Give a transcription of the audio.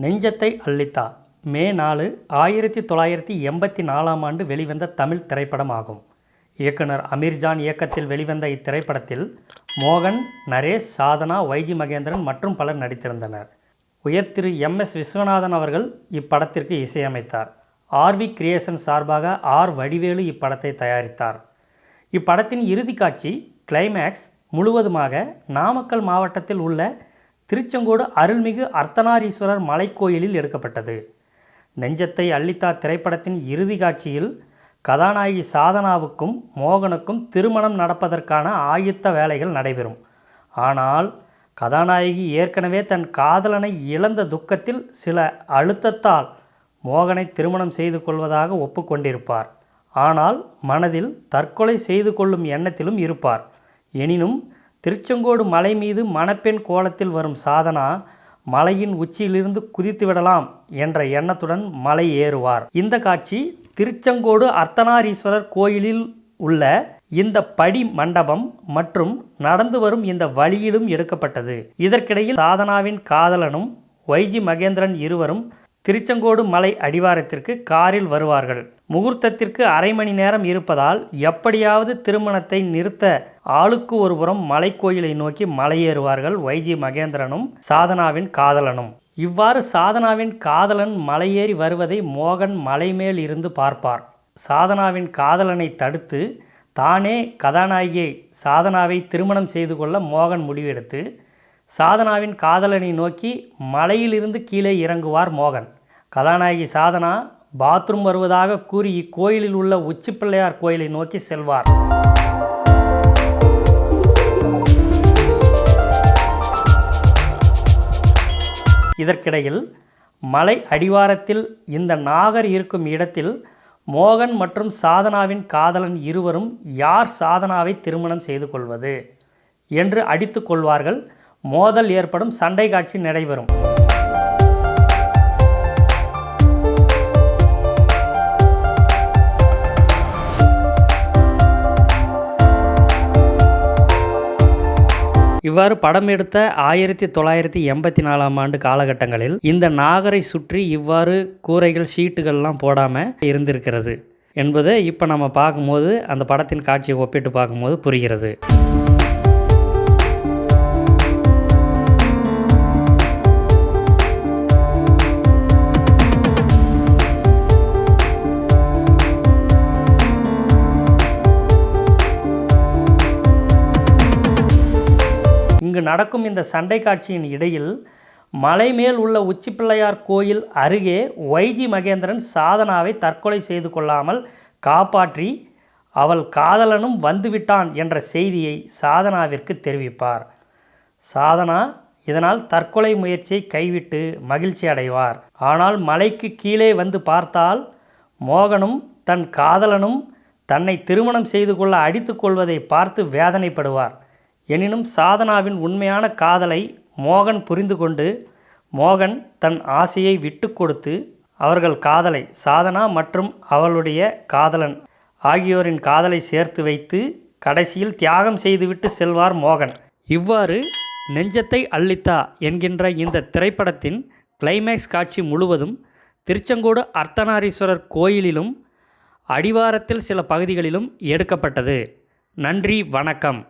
நெஞ்சத்தை அள்ளித்தா. மே நாலு ஆயிரத்தி தொள்ளாயிரத்தி எண்பத்தி நாலாம் ஆண்டு வெளிவந்த தமிழ் திரைப்படமாகும். இயக்குனர் அமீர்ஜான் இயக்கத்தில் வெளிவந்த இத்திரைப்படத்தில் மோகன் நரேஷ் சாதனா வைஜி மகேந்திரன் மற்றும் பலர் நடித்திருந்தனர். உயர் திரு எம். எஸ். விஸ்வநாதன் அவர்கள் இப்படத்திற்கு இசையமைத்தார். ஆர்வி கிரியேஷன் சார்பாக ஆர். வடிவேலு இப்படத்தை தயாரித்தார். இப்படத்தின் இறுதி காட்சி கிளைமேக்ஸ் முழுவதுமாக நாமக்கல் மாவட்டத்தில் உள்ள திருச்செங்கோடு அருள்மிகு அர்த்தநாரீஸ்வரர் மலைக்கோயிலில் எடுக்கப்பட்டது. நெஞ்சத்தை அள்ளித்தா திரைப்படத்தின் இறுதி காட்சியில் கதாநாயகி சாதனாவுக்கும் மோகனுக்கும் திருமணம் நடப்பதற்கான ஆயுத்த வேலைகள் நடைபெறும். ஆனால் கதாநாயகி ஏற்கனவே தன் காதலனை இழந்த துக்கத்தில் சில அழுத்தத்தால் மோகனை திருமணம் செய்து கொள்வதாக ஒப்புக்கொண்டிருப்பார் ஆனால் மனதில் தற்கொலை செய்து கொள்ளும் எண்ணத்திலும் இருப்பார். எனினும் திருச்செங்கோடு மலை மீது மணப்பெண் கோலத்தில் வரும் சாதனா மலையின் உச்சியிலிருந்து குதித்து விடலாம் என்ற எண்ணத்துடன் மலை ஏறுவார். இந்த காட்சி திருச்செங்கோடு அர்த்தநாரீஸ்வரர் கோயிலில் உள்ள இந்த படி மண்டபம் மற்றும் நடந்து வரும் இந்த வழியிலும் எடுக்கப்பட்டது. இதற்கிடையில் சாதனாவின் காதலனும் வைஜி மகேந்திரன் இருவரும் திருச்செங்கோடு மலை அடிவாரத்திற்கு காரில் வருவார்கள். முகூர்த்தத்திற்கு அரை மணி நேரம் இருப்பதால் எப்படியாவது திருமணத்தை நிறுத்த ஆளுக்கு ஒருபுறம் மலைக்கோயிலை நோக்கி மலையேறுவார்கள் வைஜி மகேந்திரனும் சாதனாவின் காதலனும். இவ்வாறு சாதனாவின் காதலன் மலையேறி வருவதை மோகன் மலை மேல் இருந்து பார்ப்பார். சாதனாவின் காதலனை தடுத்து தானே கதாநாயகியை சாதனாவை திருமணம் செய்து கொள்ள மோகன் முடிவெடுத்து சாதனாவின் காதலனை நோக்கி மலையிலிருந்து கீழே இறங்குவார் மோகன். கதாநாயகி சாதனா பாத்ரூம் வருவதாக கூறி இக்கோயிலில் உள்ள உச்சிப்பிள்ளையார் கோயிலை நோக்கி செல்வார். இதற்கிடையில் மலை அடிவாரத்தில் இந்த நாகர் இருக்கும் இடத்தில் மோகன் மற்றும் சாதனாவின் காதலன் இருவரும் யார் சாதனாவை திருமணம் செய்து கொள்வது? என்று அடித்து கொள்வார்கள். மோதல் ஏற்படும் சண்டை காட்சி நடைபெறும். இவ்வாறு படம் எடுத்த ஆயிரத்தி தொள்ளாயிரத்தி எண்பத்தி நாலாம் ஆண்டு காலகட்டங்களில் இந்த நாகரை சுற்றி இவ்வாறு கூரைகள் ஷீட்டுகள்லாம் போடாமல் இருந்திருக்கிறது என்பதை இப்போ நம்ம பார்க்கும்போது அந்த படத்தின் காட்சியை ஒப்பிட்டு பார்க்கும்போது புரிகிறது. இங்கு நடக்கும் இந்த சண்டை காட்சியின் இடையில் மலை மேல் உள்ள உச்சிப்பிள்ளையார் கோயில் அருகே வைஜி மகேந்திரன் சாதனாவை தற்கொலை செய்து கொள்ளாமல் காப்பாற்றி அவள் காதலனும் வந்துவிட்டான் என்ற செய்தியை சாதனாவிற்கு தெரிவிப்பார். சாதனா இதனால் தற்கொலை முயற்சியை கைவிட்டு மகிழ்ச்சி அடைவார். ஆனால் மலைக்கு கீழே வந்து பார்த்தால் மோகனும் தன் காதலனும் தன்னை திருமணம் செய்து கொள்ள அடித்து கொள்வதை பார்த்து வேதனைப்படுவார். எனினும் சாதனாவின் உண்மையான காதலை மோகன் புரிந்து கொண்டு மோகன் தன் ஆசையை விட்டு கொடுத்து அவர்கள் காதலை சாதனா மற்றும் அவளுடைய காதலன் ஆகியோரின் காதலை சேர்த்து வைத்து கடைசியில் தியாகம் செய்துவிட்டு செல்வார் மோகன். இவ்வாறு நெஞ்சத்தை அள்ளித்தா என்கின்ற இந்த திரைப்படத்தின் கிளைமேக்ஸ் காட்சி முழுவதும் திருச்செங்கோடு அர்த்தநாரீஸ்வரர் கோயிலிலும் அடிவாரத்தில் சில பகுதிகளிலும் எடுக்கப்பட்டது. நன்றி வணக்கம்.